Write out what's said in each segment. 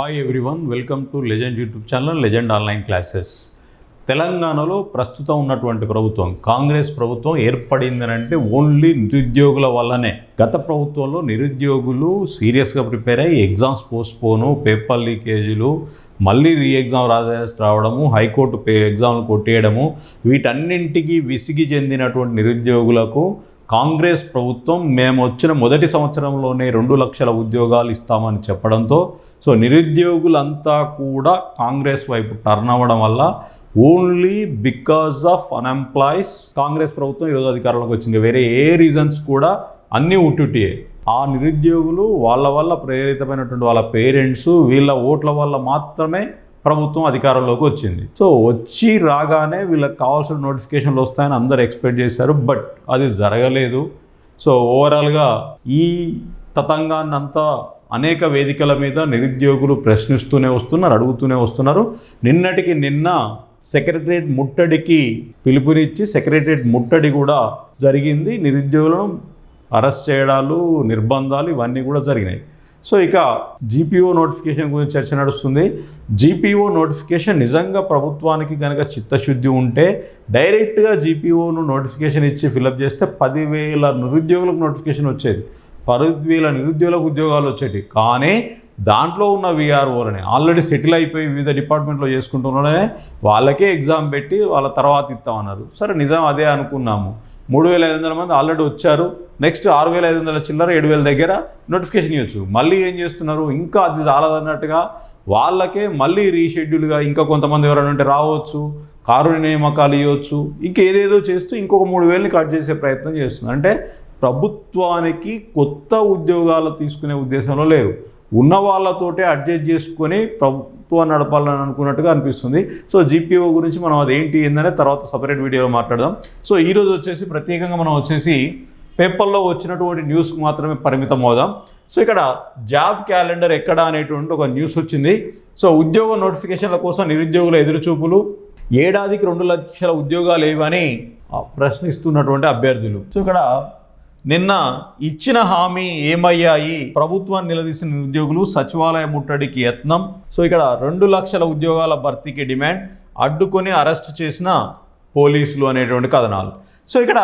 Hi everyone welcome to legend YouTube channel legend online classes తెలంగాణలో ప్రస్తుతం ఉన్నటువంటి ప్రభుత్వం కాంగ్రెస్ ప్రభుత్వం ఏర్పడిందని అంటే ఓన్లీ నిరుద్యోగుల వల్లనే. గత ప్రభుత్వంలో నిరుద్యోగులు సీరియస్గా ప్రిపేర్ అయ్యి ఎగ్జామ్స్ పోస్ట్పోను పేపర్ లీకేజీలు మళ్ళీ రీ ఎగ్జామ్ రాజేసి రావడము హైకోర్టు పే ఎగ్జామ్లు కొట్టేయడము వీటన్నింటికి విసిగి చెందినటువంటి నిరుద్యోగులకు కాంగ్రెస్ ప్రభుత్వం మేము వచ్చిన మొదటి సంవత్సరంలోనే రెండు లక్షల ఉద్యోగాలు ఇస్తామని చెప్పడంతో సో నిరుద్యోగులంతా కూడా కాంగ్రెస్ వైపు టర్న్ అవ్వడం వల్ల only because of unemployees Congress ప్రభుత్వం ఈరోజు అధికారంలోకి వచ్చింది. వేరే ఏ రీజన్స్ కూడా అన్నీ ఉంటుటియే ఆ నిరుద్యోగులు వాళ్ళ వల్ల ప్రేరితమైనటువంటి వాళ్ళ పేరెంట్స్ వీళ్ళ ఓట్ల వల్ల మాత్రమే ప్రభుత్వం అధికారంలోకి వచ్చింది. సో వచ్చి రాగానే వీళ్ళకి కావాల్సిన నోటిఫికేషన్లు వస్తాయని అందరు ఎక్స్పెక్ట్ చేశారు. బట్ అది జరగలేదు. సో ఓవరాల్గా ఈ తతంగాన్ని అంతా అనేక వేదికల మీద నిరుద్యోగులు ప్రశ్నిస్తూనే వస్తున్నారు అడుగుతూనే వస్తున్నారు. నిన్నటికి నిన్న సెక్రటరియట్ ముట్టడికి పిలుపునిచ్చి సెక్రటరియట్ ముట్టడి కూడా జరిగింది. నిరుద్యోగులను అరెస్ట్ చేయడాలు నిర్బంధాలు ఇవన్నీ కూడా జరిగినాయి. సో ఇక జీపీఓ నోటిఫికేషన్ గురించి చర్చ నడుస్తుంది. జీపీఓ నోటిఫికేషన్ నిజంగా ప్రభుత్వానికి కనుక చిత్తశుద్ధి ఉంటే డైరెక్ట్గా జీపీఓను నోటిఫికేషన్ ఇచ్చి ఫిలప్ చేస్తే పదివేల నిరుద్యోగులకు నోటిఫికేషన్ వచ్చేది. పదివేల నిరుద్యోగులకు ఉద్యోగాలు వచ్చేటి కానీ దాంట్లో ఉన్న విఆర్ఓలని ఆల్రెడీ సెటిల్ అయిపోయి వివిధ డిపార్ట్మెంట్లో చేసుకుంటున్నారనే వాళ్ళకే ఎగ్జామ్ పెట్టి వాళ్ళ తర్వాత ఇస్తామన్నారు. సరే నిజం అదే అనుకున్నాము. మూడు వేల ఐదు వందల మంది ఆల్రెడీ వచ్చారు. నెక్స్ట్ ఆరు వేల ఐదు వందల చిల్లర ఏడు వేల దగ్గర నోటిఫికేషన్ ఇవ్వచ్చు. మళ్ళీ ఏం చేస్తున్నారు? ఇంకా అది చాలదన్నట్టుగా వాళ్ళకే మళ్ళీ రీషెడ్యూల్గా ఇంకా కొంతమంది ఎవరైనా ఉంటే రావచ్చు కారు నియామకాలు ఇవ్వచ్చు ఇంకా ఏదేదో చేస్తూ ఇంకొక మూడు వేలని కట్ చేసే ప్రయత్నం చేస్తున్నారు. అంటే ప్రభుత్వానికి కొత్త ఉద్యోగాలు తీసుకునే ఉద్దేశంలో లేవు ఉన్న వాళ్ళతోటే అడ్జస్ట్ చేసుకొని ప్రభుత్వం నడపాలని అనుకున్నట్టుగా అనిపిస్తుంది. సో జీపీఓ గురించి మనం అదేంటి ఏందనే తర్వాత సపరేట్ వీడియోలో మాట్లాడదాం. సో ఈరోజు వచ్చేసి ప్రత్యేకంగా మనం వచ్చేసి పేపర్లో వచ్చినటువంటి న్యూస్కి మాత్రమే పరిమితం అవుదాం. సో ఇక్కడ జాబ్ క్యాలెండర్ ఎక్కడ అనేటువంటి ఒక న్యూస్ వచ్చింది. సో ఉద్యోగ నోటిఫికేషన్ల కోసం నిరుద్యోగుల ఎదురుచూపులు ఏడాదికి రెండు లక్షల ఉద్యోగాలు ఏవని ప్రశ్నిస్తున్నటువంటి అభ్యర్థులు. సో ఇక్కడ నిన్న ఇచ్చిన హామీ ఏమయ్యాయి? ప్రభుత్వాన్ని నిలదీసిన నిరుద్యోగులు సచివాలయ ముట్టడికి యత్నం. సో ఇక్కడ రెండు లక్షల ఉద్యోగాల భర్తీకి డిమాండ్. అడ్డుకొని అరెస్ట్ చేసిన పోలీసులు అనేటువంటి కథనాలు. సో ఇక్కడ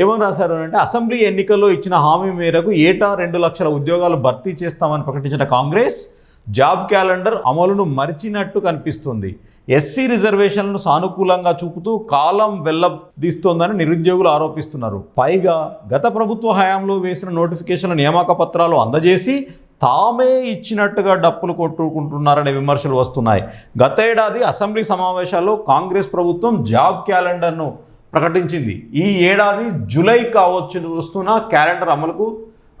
ఏమని రాశారు అంటే అసెంబ్లీ ఎన్నికల్లో ఇచ్చిన హామీ మేరకు ఏటా రెండు లక్షల ఉద్యోగాలు భర్తీ చేస్తామని ప్రకటించిన కాంగ్రెస్ జాబ్ క్యాలెండర్ అమలును మరిచినట్టు కనిపిస్తుంది. ఎస్సీ రిజర్వేషన్లను సానుకూలంగా చూపుతూ కాలం వెల్లదీస్తోందని నిరుద్యోగులు ఆరోపిస్తున్నారు. పైగా గత ప్రభుత్వ హయాంలో వేసిన నోటిఫికేషన్ల నియామక పత్రాలు అందజేసి తామే ఇచ్చినట్టుగా డప్పులు కొట్టుకుంటున్నారనే విమర్శలు వస్తున్నాయి. గత ఏడాది అసెంబ్లీ సమావేశాల్లో కాంగ్రెస్ ప్రభుత్వం జాబ్ క్యాలెండర్ను ప్రకటించింది. ఈ ఏడాది జూలై కావచ్చు వస్తున్న క్యాలెండర్ అమలుకు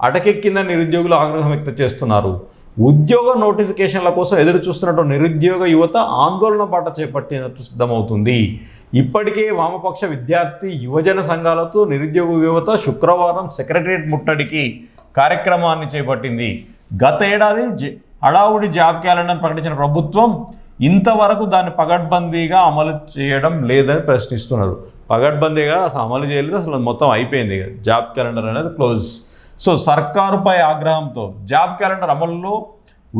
అటకెక్కిందని నిరుద్యోగులు ఆగ్రహం వ్యక్తం చేస్తున్నారు. ఉద్యోగ నోటిఫికేషన్ల కోసం ఎదురు చూస్తున్నటువంటి నిరుద్యోగ యువత ఆందోళన బాట చేపట్టినట్టు సిద్ధమవుతుంది. ఇప్పటికే వామపక్ష విద్యార్థి యువజన సంఘాలతో నిరుద్యోగ యువత శుక్రవారం సెక్రటరియట్ ముట్టడికి కార్యక్రమాన్ని చేపట్టింది. గత ఏడాది అడావుడి జాబ్ క్యాలెండర్ ప్రకటించిన ప్రభుత్వం ఇంతవరకు దాన్ని పగడ్బందీగా అమలు చేయడం లేదని ప్రశ్నిస్తున్నారు. పగడ్బందీగా అసలు అమలు చేయలేదు అసలు మొత్తం అయిపోయింది జాబ్ క్యాలెండర్ అనేది క్లోజ్. సో సర్కారుపై ఆగ్రహంతో జాబ్ క్యాలెండర్ అమలులో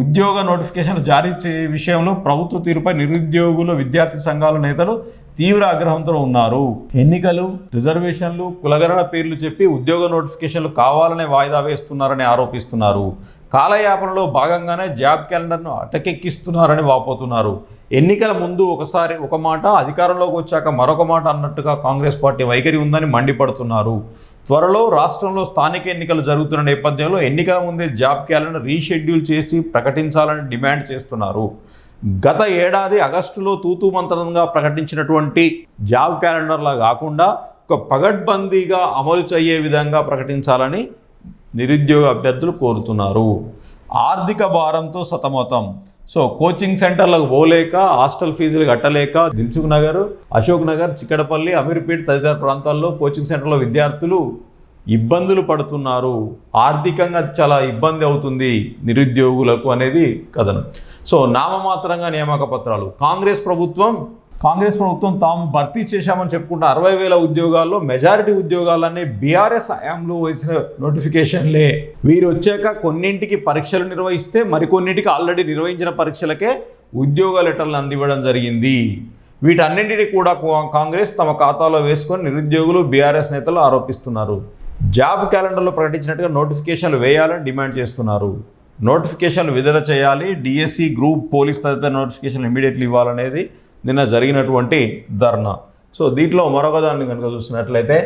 ఉద్యోగ నోటిఫికేషన్లు జారీ చే విషయంలో ప్రభుత్వ తీరుపై నిరుద్యోగులు విద్యార్థి సంఘాల నేతలు తీవ్ర ఆగ్రహంతో ఉన్నారు. ఎన్నికలు రిజర్వేషన్లు కులగరణ పేర్లు చెప్పి ఉద్యోగ నోటిఫికేషన్లు కావాలనే వాయిదా వేస్తున్నారని ఆరోపిస్తున్నారు. కాలయాపనలో భాగంగానే జాబ్ క్యాలెండర్ను అటకెక్కిస్తున్నారని వాపోతున్నారు. ఎన్నికల ముందు ఒకసారి ఒక మాట అధికారంలోకి వచ్చాక మరొక మాట అన్నట్టుగా కాంగ్రెస్ పార్టీ వైఖరి ఉందని మండిపడుతున్నారు. త్వరలో రాష్ట్రంలో స్థానిక ఎన్నికలు జరుగుతున్న నేపథ్యంలో ఎన్నికల ముందే జాబ్ క్యాలెండర్ రీషెడ్యూల్ చేసి ప్రకటించాలని డిమాండ్ చేస్తున్నారు. గత ఏడాది ఆగస్టులో తూతూ మంత్రంగా ప్రకటించినటువంటి జాబ్ క్యాలెండర్లా కాకుండా ఒక పగడ్బందీగా అమలు చేయే విధంగా ప్రకటించాలని నిరుద్యోగ అభ్యర్థులు కోరుతున్నారు. ఆర్థిక భారంతో సతమతం. సో కోచింగ్ సెంటర్లకు పోలేక హాస్టల్ ఫీజులు కట్టలేక దిల్సుఖ్ నగర్ అశోక్ నగర్ చిక్కడపల్లి అమీర్పేట్ తదితర ప్రాంతాల్లో కోచింగ్ సెంటర్లో విద్యార్థులు ఇబ్బందులు పడుతున్నారు. ఆర్థికంగా చాలా ఇబ్బంది అవుతుంది నిరుద్యోగులకు అనేది కథనం. సో నామమాత్రంగా నియామక పత్రాలు. కాంగ్రెస్ ప్రభుత్వం కాంగ్రెస్ ప్రభుత్వం తాము భర్తీ చేశామని చెప్పుకుంటున్న అరవై వేల ఉద్యోగాల్లో మెజారిటీ ఉద్యోగాలన్నీ బీఆర్ఎస్ హయాంలో వచ్చిన నోటిఫికేషన్లే. వీరు వచ్చాక కొన్నింటికి పరీక్షలు నిర్వహిస్తే మరికొన్నింటికి ఆల్రెడీ నిర్వహించిన పరీక్షలకే ఉద్యోగ లెటర్లు అందివ్వడం జరిగింది. వీటన్నింటినీ కూడా కాంగ్రెస్ తమ ఖాతాలో వేసుకొని నిరుద్యోగులు బీఆర్ఎస్ నేతలు ఆరోపిస్తున్నారు. జాబ్ క్యాలెండర్లో ప్రకటించినట్టుగా నోటిఫికేషన్లు వేయాలని డిమాండ్ చేస్తున్నారు. నోటిఫికేషన్లు విడుదల చేయాలి డిఎస్సి గ్రూప్ పోలీస్ తదితర నోటిఫికేషన్ ఇమీడియట్లీ ఇవ్వాలనేది నిన్న జరిగినటువంటి ధర్నా. సో దీంట్లో మరొక దాన్ని కనుక చూసినట్లయితే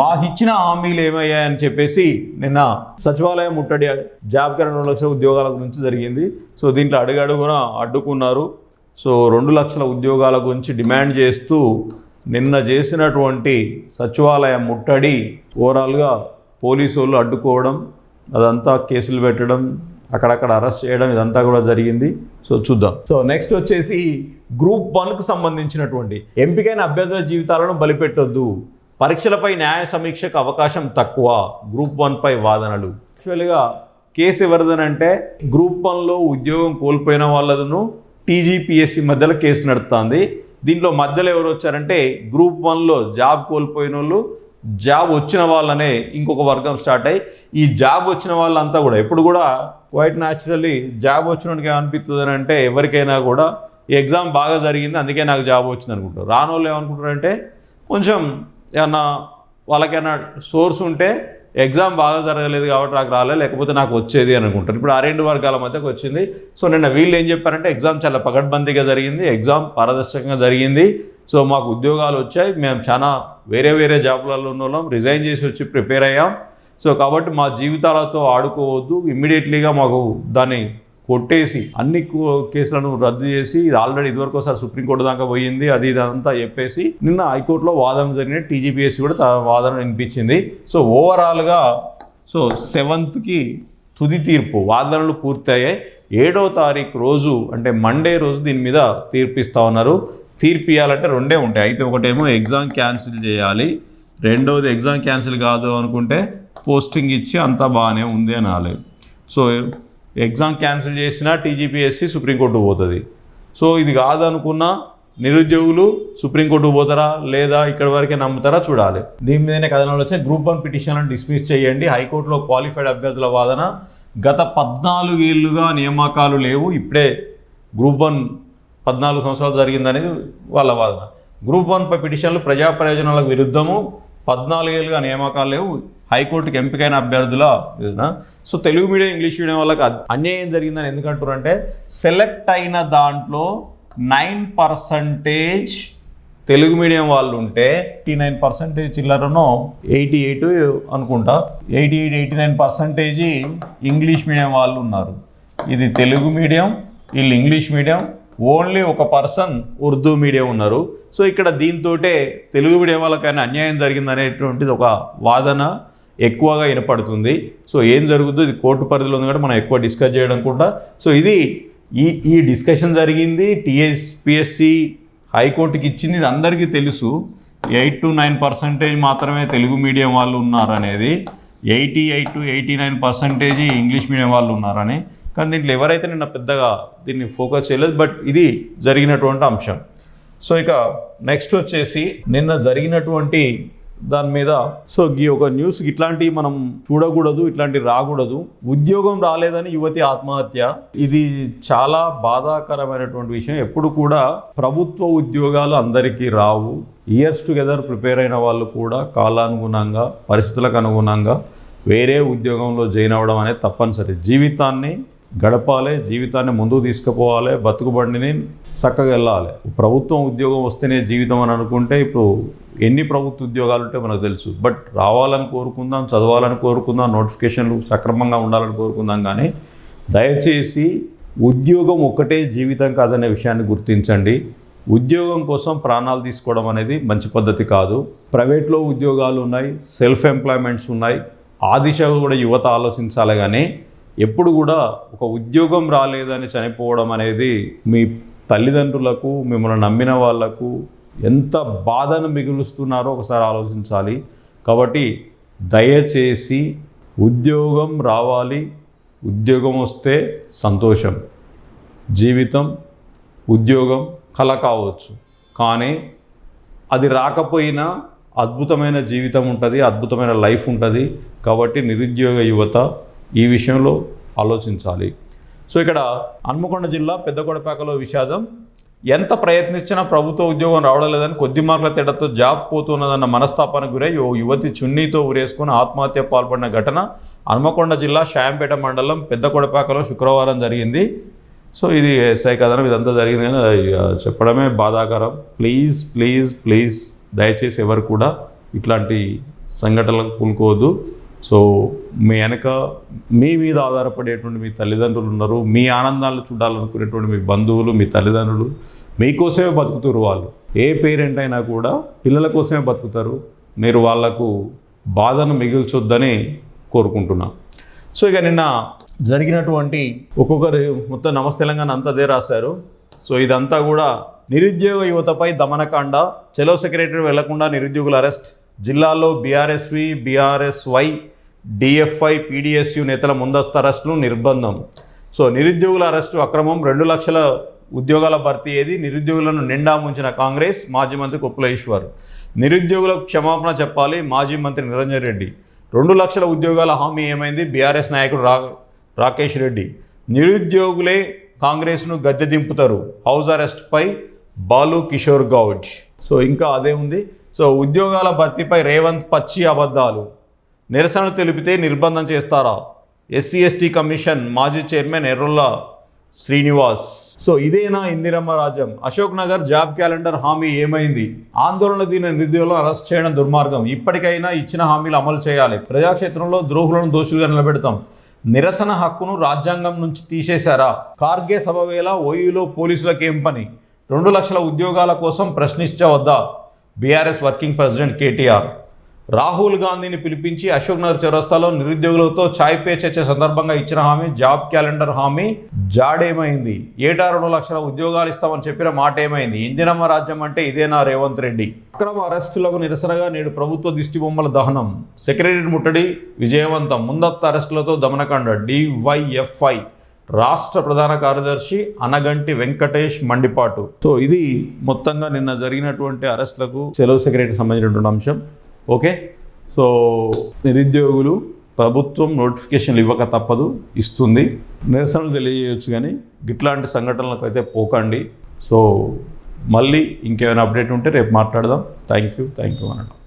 మాకు ఇచ్చిన హామీలు ఏమయ్యాయని చెప్పేసి నిన్న సచివాలయం ముట్టడి జాబ్ క్యాలెండర్ రెండు లక్షల ఉద్యోగాల గురించి జరిగింది. సో దీంట్లో అడుగడుగున అడ్డుకున్నారు. సో రెండు లక్షల ఉద్యోగాల గురించి డిమాండ్ చేస్తూ నిన్న చేసినటువంటి సచివాలయం ముట్టడి ఓవరాల్గా పోలీసు వాళ్ళు అడ్డుకోవడం అదంతా కేసులు పెట్టడం అక్కడక్కడ అరెస్ట్ చేయడం ఇదంతా కూడా జరిగింది. సో చూద్దాం. సో నెక్స్ట్ వచ్చేసి గ్రూప్ వన్కు సంబంధించినటువంటి ఎంపికైన అభ్యర్థుల జీవితాలను బలిపెట్టొద్దు. పరీక్షలపై న్యాయ సమీక్షకు అవకాశం తక్కువ. గ్రూప్ వన్పై వాదనలు. యాక్చువల్గా కేసు ఎవరిదనంటే గ్రూప్ వన్లో ఉద్యోగం కోల్పోయిన వాళ్ళను టీజీపీఎస్సీ మధ్యలో కేసు నడుస్తుంది దీంట్లో మధ్యలో ఎవరు వచ్చారంటే గ్రూప్ వన్లో జాబ్ కోల్పోయిన వాళ్ళు జాబ్ వచ్చిన వాళ్ళనే ఇంకొక వర్గం స్టార్ట్ అయ్యి ఈ జాబ్ వచ్చిన వాళ్ళంతా కూడా ఎప్పుడు కూడా క్వైట్ న్యాచురల్లీ జాబ్ వచ్చినోడికి ఏమనిపిస్తుంది అని అంటే ఎవరికైనా కూడా ఈ ఎగ్జామ్ బాగా జరిగింది అందుకే నాకు జాబ్ వచ్చింది అనుకుంటారు. రాని వాళ్ళు ఏమనుకుంటారంటే కొంచెం ఏమన్నా వాళ్ళకైనా సోర్స్ ఉంటే ఎగ్జామ్ బాగా జరగలేదు కాబట్టి నాకు రాలే లేకపోతే నాకు వచ్చేది అని అనుకుంటారు. ఇప్పుడు ఆ రెండు వర్గాల మధ్యకు వచ్చింది. సో నిన్న వీళ్ళు ఏం చెప్పారంటే ఎగ్జామ్ చాలా పకడ్బందీగా జరిగింది ఎగ్జామ్ పారదర్శకంగా జరిగింది. సో మాకు ఉద్యోగాలు వచ్చాయి. మేము చాలా వేరే వేరే జాబ్లలో ఉన్న వాళ్ళం రిజైన్ చేసి వచ్చి ప్రిపేర్ అయ్యాం. సో కాబట్టి మా జీవితాలతో ఆడుకోవద్దు. ఇమ్మీడియట్లీగా మాకు దాన్ని కొట్టేసి అన్ని కేసులను రద్దు చేసి ఇది ఆల్రెడీ ఇదివరకు ఒకసారి సుప్రీంకోర్టు దాకా పోయింది. అది ఇదంతా చెప్పేసి నిన్న హైకోర్టులో వాదన జరిగిన టీజీపీఎస్సీ కూడా తన వాదన వినిపించింది. సో ఓవరాల్గా సో సెవెంత్కి తుది తీర్పు వాదనలు పూర్తయ్యాయి. ఏడో తారీఖు రోజు అంటే మండే రోజు దీని మీద తీర్పిస్తా ఉన్నారు. తీర్పు ఇవ్వాలంటే రెండే ఉంటాయి. అయితే ఒకటేమో ఎగ్జామ్ క్యాన్సిల్ చేయాలి. రెండోది ఎగ్జామ్ క్యాన్సిల్ కాదు అనుకుంటే పోస్టింగ్ ఇచ్చి అంతా బాగానే ఉంది అని అనాలి. సో ఎగ్జామ్ క్యాన్సిల్ చేసినా టీజీపీఎస్సీ సుప్రీంకోర్టు పోతుంది. సో ఇది కాదనుకున్నా నిరుద్యోగులు సుప్రీంకోర్టు పోతారా? లేదా ఇక్కడ వరకే నమ్ముతారా? చూడాలి. దీని మీదనే కథనాలు వచ్చే గ్రూప్ వన్ పిటిషన్లను డిస్మిస్ చేయండి. హైకోర్టులో క్వాలిఫైడ్ అభ్యర్థుల వాదన గత పద్నాలుగు ఏళ్ళుగా నియామకాలు లేవు. ఇప్పుడే గ్రూప్ వన్ పద్నాలుగు సంవత్సరాలు జరిగిందనేది వాళ్ళ వాదన. గ్రూప్ వన్ పిటిషన్లు ప్రజా ప్రయోజనాలకు విరుద్ధము. పద్నాలుగేళ్ళుగా నియామకాలు లేవు. హైకోర్టుకి ఎంపికైన అభ్యర్థుల so Telugu medium English medium వాళ్ళకి అన్యాయం జరిగిందని ఎందుకంటారంటే సెలెక్ట్ అయిన దాంట్లో నైన్ పర్సంటేజ్ తెలుగు మీడియం వాళ్ళు ఉంటే ఎయిటీ నైన్ పర్సెంటేజ్ చిల్లరను ఎయిటీ ఎయిట్ అనుకుంటా eighty eight eighty nine percentage English medium వాళ్ళు ఉన్నారు. ఇది తెలుగు మీడియం వీళ్ళు ఇంగ్లీష్ మీడియం ఓన్లీ ఒక పర్సన్ ఉర్దూ మీడియం ఉన్నారు. సో ఇక్కడ దీంతోటే తెలుగు మీడియం వాళ్ళకైనా అన్యాయం జరిగిందనేటువంటిది ఒక వాదన ఎక్కువగా వినపడుతుంది. సో ఏం జరుగుతుందో ఇది కోర్టు పరిధిలో ఉంది కాబట్టి మనం ఎక్కువ డిస్కస్ చేయడం కూడా. సో ఇది ఈ ఈ డిస్కషన్ జరిగింది. టీఎస్పిఎస్సి హైకోర్టుకి ఇచ్చింది. ఇది అందరికీ తెలుసు. ఎయిట్ టు నైన్ పర్సెంటేజ్ మాత్రమే తెలుగు మీడియం వాళ్ళు ఉన్నారనేది. Eighty eight to eighty nine percentage English medium వాళ్ళు ఉన్నారని. కానీ దీంట్లో ఎవరైతే నిన్న పెద్దగా దీన్ని ఫోకస్ చేయలేదు బట్ ఇది జరిగినటువంటి అంశం. సో ఇక నెక్స్ట్ వచ్చేసి నిన్న జరిగినటువంటి దాని మీద సో ఈ ఒక న్యూస్ ఇట్లాంటివి మనం చూడకూడదు ఇట్లాంటివి రాకూడదు. ఉద్యోగం రాలేదని యువతి ఆత్మహత్య. ఇది చాలా బాధాకరమైనటువంటి విషయం. ఎప్పుడు కూడా ప్రభుత్వ ఉద్యోగాలు అందరికీ రావు. ఇయర్స్ టుగెదర్ ప్రిపేర్ అయిన వాళ్ళు కూడా కాలానుగుణంగా పరిస్థితులకు అనుగుణంగా వేరే ఉద్యోగంలో జాయిన్ అవ్వడం అనేది తప్పనిసరి. జీవితాన్ని గడపాలి జీవితాన్ని ముందుకు తీసుకుపోవాలి బతుకుబండిని చక్కగా వెళ్ళాలి. ప్రభుత్వం ఉద్యోగం వస్తేనే జీవితం అని అనుకుంటే ఇప్పుడు ఎన్ని ప్రభుత్వ ఉద్యోగాలు ఉంటే మనకు తెలుసు. బట్ రావాలని కోరుకుందాం చదవాలని కోరుకుందాం నోటిఫికేషన్లు సక్రమంగా ఉండాలని కోరుకుందాం కానీ దయచేసి ఉద్యోగం ఒక్కటే జీవితం కాదనే విషయాన్ని గుర్తించండి. ఉద్యోగం కోసం ప్రాణాలు తీసుకోవడం అనేది మంచి పద్ధతి కాదు. ప్రైవేట్లో ఉద్యోగాలు ఉన్నాయి సెల్ఫ్ ఎంప్లాయ్మెంట్స్ ఉన్నాయి. ఆ దిశ కూడా యువత ఆలోచించాలి కానీ ఎప్పుడు కూడా ఒక ఉద్యోగం రాలేదని చనిపోవడం అనేది మీ తల్లిదండ్రులకు మిమ్మల్ని నమ్మిన వాళ్ళకు ఎంత బాధను మిగులుస్తున్నారో ఒకసారి ఆలోచించాలి. కాబట్టి దయచేసి ఉద్యోగం రావాలి. ఉద్యోగం వస్తే సంతోషం. జీవితం ఉద్యోగం కల కావచ్చు. కానీ అది రాకపోయినా అద్భుతమైన జీవితం ఉంటుంది అద్భుతమైన లైఫ్ ఉంటుంది. కాబట్టి నిరుద్యోగ యువత ఈ విషయంలో ఆలోచించాలి. సో ఇక్కడ హన్మకొండ జిల్లా పెద్దగొడపాకలో విషాదం. ఎంత ప్రయత్నించినా ప్రభుత్వ ఉద్యోగం రావడం లేదని కొద్ది మార్కుల తేడాతో జాబ్ పోతున్నదన్న మనస్తాపానికి గురై ఓ యువతి చున్నీతో ఉరేసుకుని ఆత్మహత్య పాల్పడిన ఘటన హన్మకొండ జిల్లా షాయంపేట మండలం పెద్దకొడపాకలో శుక్రవారం జరిగింది. సో ఇది ఎస్ఐ కథనం ఇదంతా జరిగింది కానీ చెప్పడమే బాధాకరం. ప్లీజ్ ప్లీజ్ ప్లీజ్ దయచేసి ఎవరు కూడా ఇట్లాంటి సంఘటనలకు పూనుకోవద్దు. సో మీ వెనక మీ మీద ఆధారపడేటువంటి మీ తల్లిదండ్రులు ఉన్నారు మీ ఆనందాలను చూడాలనుకునేటువంటి మీ బంధువులు మీ తల్లిదండ్రులు మీకోసమే బతుకుతారు వాళ్ళు. ఏ పేరెంట్ అయినా కూడా పిల్లల కోసమే బతుకుతారు. మీరు వాళ్ళకు బాధను మిగిల్చొద్దని కోరుకుంటున్నా. సో ఇక నిన్న జరిగినటువంటి ఒక్కొక్కరు మొత్తం నమస్తే తెలంగాణ రాశారు. సో ఇదంతా కూడా నిరుద్యోగ యువతపై దమనకాండ. చెలో సెక్రటరీ వెళ్ళకుండా నిరుద్యోగుల అరెస్ట్. జిల్లాలో బీఆర్ఎస్వి బీఆర్ఎస్వై డిఎఫ్ఐ పీడిఎస్యు నేతల ముందస్తు అరెస్టులు నిర్బంధం. సో నిరుద్యోగుల అరెస్టు అక్రమం రెండు లక్షల ఉద్యోగాల భర్తీ ఏది? నిరుద్యోగులను నిండా ముంచిన కాంగ్రెస్ మాజీ మంత్రి కొప్పుల ఈశ్వర్. నిరుద్యోగులకు క్షమాపణ చెప్పాలి మాజీ మంత్రి నిరంజన్ రెడ్డి. రెండు లక్షల ఉద్యోగాల హామీ ఏమైంది? బీఆర్ఎస్ నాయకుడు రా రాకేష్ రెడ్డి. నిరుద్యోగులే కాంగ్రెస్ను గద్దె దింపుతారు. హౌస్ అరెస్ట్పై బాలు కిషోర్ గౌడ్. సో ఇంకా అదే ఉంది. సో ఉద్యోగాల భర్తీపై రేవంత్ పచ్చి అబద్ధాలు. నిరసన తెలిపితే నిర్బంధం చేస్తారా? ఎస్సీ ఎస్టీ కమిషన్ మాజీ చైర్మన్ ఎర్రుల్లా శ్రీనివాస్. సో ఇదేనా ఇందిరమ్మ రాజ్యం? అశోక్ నగర్ జాబ్ క్యాలెండర్ హామీ ఏమైంది? ఆందోళన దీని నిధులను అరెస్ట్ చేయడం దుర్మార్గం. ఇప్పటికైనా ఇచ్చిన హామీలు అమలు చేయాలి. ప్రజాక్షేత్రంలో ద్రోహులను దోషులుగా నిలబెడతాం. నిరసన హక్కును రాజ్యాంగం నుంచి తీసేశారా? కార్గే సభ వేళ ఓయూలో పోలీసులకేం పని? రెండు లక్షల ఉద్యోగాల కోసం ప్రశ్నించవద్దా? BRS working president KTR. Rahul గాంధీని పిలిపించి అశోక్ నగర్ చౌరస్తాలో నిరుద్యోగులతో ఛాయ్ పే చర్చ సందర్భంగా ఇచ్చిన హామీ జాబ్ క్యాలెండర్ హామీ జాడేమైంది? ఏటా రెండు లక్షల ఉద్యోగాలు ఇస్తామని చెప్పిన మాట ఏమైంది? ఇందిరమ్మ రాజ్యం అంటే ఇదేనా రేవంత్ రెడ్డి? అక్రమ అరెస్టులకు నిరసనగా నేడు ప్రభుత్వ దిష్టి బొమ్మల దహనం. సెక్రటరీ ముట్టడి విజయవంతం. ముందత్త అరెస్టులతో దమనకాండ. డివైఎఫ్ఐ. రాష్ట్ర ప్రధాన కార్యదర్శి అనగంటి వెంకటేష్ మండిపాటు. సో ఇది మొత్తంగా నిన్న జరిగినటువంటి అరెస్టులకు సెలవు సెక్రటరీకి సంబంధించినటువంటి అంశం. ఓకే? సో నిరుద్యోగులు ప్రభుత్వం నోటిఫికేషన్లు ఇవ్వక తప్పదు ఇస్తుంది. నిరసనలు తెలియజేయచ్చు కానీ ఇట్లాంటి సంఘటనలకు అయితే పోకండి. సో మళ్ళీ ఇంకేమైనా అప్డేట్ ఉంటే రేపు మాట్లాడదాం. Thank you. థ్యాంక్ యూ అనడం